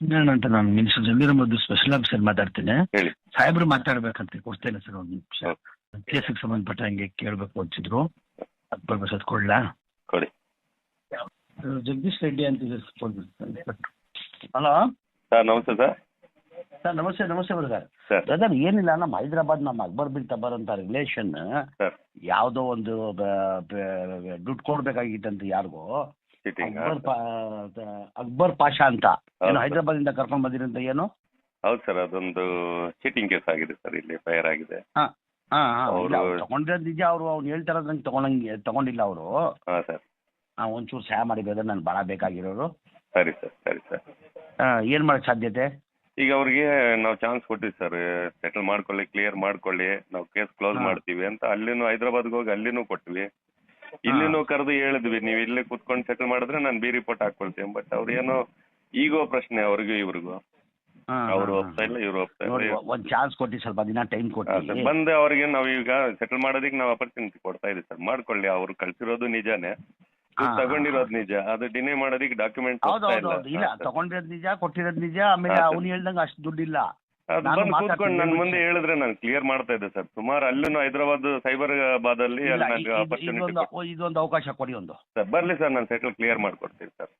ಸತ್ಯನಾರಾಯಣ ಅಂತ ನಾನು minister Zameer Ahmed special officer ಮಾತಾಡ್ತೇನೆ. ಹೇಳಿ. ಸಾಹೇಬ್ರು ಮಾತಾಡ್ಬೇಕಂತ ಕೊಡ್ತೇನೆ ಸರ್ ಒಂದು ನಿಮಿಷ. ಕೇಸಿಗೆ ಸಂಬಂಧಪಟ್ಟ ಹಂಗೆ ಕೇಳಬೇಕು ಅಂತಿದ್ರು. ಅಕ್ಬರ್ ಬರ್ಬೇಕು ಅದು ಕೊಡ್ಲಾ ಕೊಡಿ ಜಗದೀಶ್ ರೆಡ್ಡಿ ಅಂತ ಹಲೋ? ಸರ್ ನಮಸ್ತೆ ಸರ್. ಸರ್ ನಮಸ್ತೆ ನಮಸ್ತೆ ಬ್ರದರ್. ಸರ್. ಬ್ರದರ್ ಏನಿಲ್ಲ ನಮ್ಮ ಹೈದರಾಬಾದ್ ನಮ್ಮ ಅಕ್ಬರ್ ಬಿನ್ ತಬರ್ ಅಂತ ರಿಲೇಷನ್ ಸರ್. ಯಾವುದೋ ಒಂದು ದುಡ್ಡು ಕೊಡ್ಬೇಕಾಗಿತ್ತಂತ ಯಾರಿಗೋ. ಅಕ್ಬರ್ ಪಾ ಅಕ್ಬರ್ ಪಾಷಾ ಅಂತ. ಏನು. ಹೈದರಾಬಾದ್ ಇಂದ ಕರ್ಕೊಂಡ್ ಬಂದಿರಂತ ಏನು? ಹೌದು ಸರ್ ಅದೊಂದು ಚೀಟಿಂಗ್ ಕೇಸ್ ಆಗಿದೆ ಸರ್ ಇಲ್ಲಿ ಫೈರ್ ಆಗಿದೆ. ಹಾ ಅವ್ರು- ಅವ್ರು ತಗೊಂಡಿರೋದು ನಿಜ ಅವರು ಅವ್ನು ಹೇಳ್ತಾರ ನಂಗೆ ತಗೊಂಡಂಗೆ ತಗೊಂಡಿಲ್ಲ ಅವರು. ಹಾ ಸರ್. ಒಂಚೂರು ಸಹಾಯ ಮಾಡಿ ಬ್ರದರ್ ನಾನು ಭಾಳ ಬೇಕಾಗಿರೋರು. ಸರಿ ಸರ್ ಸರಿ ಸರ್. ಆ, ಏನ್ ಮಾಡಕ್ ಸಾಧ್ಯತೆ? ಈಗ ಅವ್ರಿಗೆ ನಾವು ಚಾನ್ಸ್ ಕೊಟ್ಟಿವಿ ಸರ್ ಸೆಟಲ್ ಮಾಡ್ಕೊಳ್ಳಿ ಕ್ಲಿಯರ್ ಮಾಡ್ಕೊಳ್ಳಿ ನಾವು ಕೇಸ್ ಕ್ಲೋಸ್ ಹಾ. ಮಾಡ್ತೀವಿ ಅಂತ ಅಲ್ಲಿನೂ ಹೈದರಾಬಾದ್ಗೆ ಹೋಗಿ ಅಲ್ಲಿನೂ ಕೊಟ್ವಿ. ಇಲ್ಲಿನೂ ಕರೆದು ಹೇಳಿದ್ವಿ ನೀವು ಇಲ್ಲೇ ಕುತ್ಕೊಂಡು ಸೆಟಲ್ ಮಾಡಿದ್ರೆ ನಾನು ಬಿ ರಿಪೋರ್ಟ್ ಹಾಕೊಳ್ತೀನಿ ಬಟ್ ಅವ್ರು ಏನೋ ಈಗೋ ಪ್ರಶ್ನೆ ಅವ್ರಿಗೂ ಇವ್ರಿಗೂ. ಅವ್ರು ಒಪ್ತಾ ಇಲ್ಲ ಇವ್ರು ಒಪ್ತಾ ಇಲ್ಲ. ಒಂದ್ ಚಾನ್ಸ್ ಕೊಟ್ಟಿ ಸ್ವಲ್ಪ ದಿನ ಟೈಮ್ ಕೊಟ್ಟಿ. ಸರ್ ಬಂದು ಅವ್ರಿಗೆ ನಾವು ಈಗ ಸೆಟಲ್ ಮಾಡೋದಕ್ಕೆ ನಾವು ಅಪರ್ಚುನಿಟಿ ಕೊಡ್ತಾ ಇದೀವಿ ಸರ್. ಮಾಡ್ಕೊಳ್ಳಿ ಅವ್ರು ಕಳ್ಸಿರೋದು ನಿಜಾನೇ. ತಗೊಂಡಿರೋದು ನಿಜ ಅದು ಡಿನೇ ಮಾಡೋದಕ್ಕೆ ಡಾಕ್ಯುಮೆಂಟ್ ಹೌದು ಹೌದು ಹೌದು. ಇಲ್ಲ. ತಗೊಂಡಿರೋದ್ ನಿಜ ಕೊಟ್ಟಿರೋದ್ ನಿಜ ಆಮೇಲೆ ಅವ್ನು ಹೇಳ್ದಂಗ ಅಷ್ಟು ದುಡ್ಡಿಲ್ಲ. ಅದು ಬಂದು ಕೂತ್ಕೊಂಡು ನನ್ನ ಮುಂದೆ ಹೇಳಿದ್ರೆ ನಾನು ಕ್ಲಿಯರ್ ಮಾಡ್ತಾ ಇದ್ದೆ ಸರ್. ಸುಮಾರು ಅಲ್ಲೂ ಹೈದರಾಬಾದ್ ಸೈಬರಾಬಾದ್ ಅಲ್ಲಿ ಅಲ್ಲಿ ನನಗೆ ಇದೊಂದು ಇದೊಂದು ಅವಕಾಶ ಕೊಡಿ ಒಂದು. ಸರ್ ಬರ್ಲಿ ಸರ್ ನಾನು ಸೆಟಲ್ ಕ್ಲಿಯರ್ ಮಾಡ್ಕೊಡ್ತೀನಿ ಸರ್.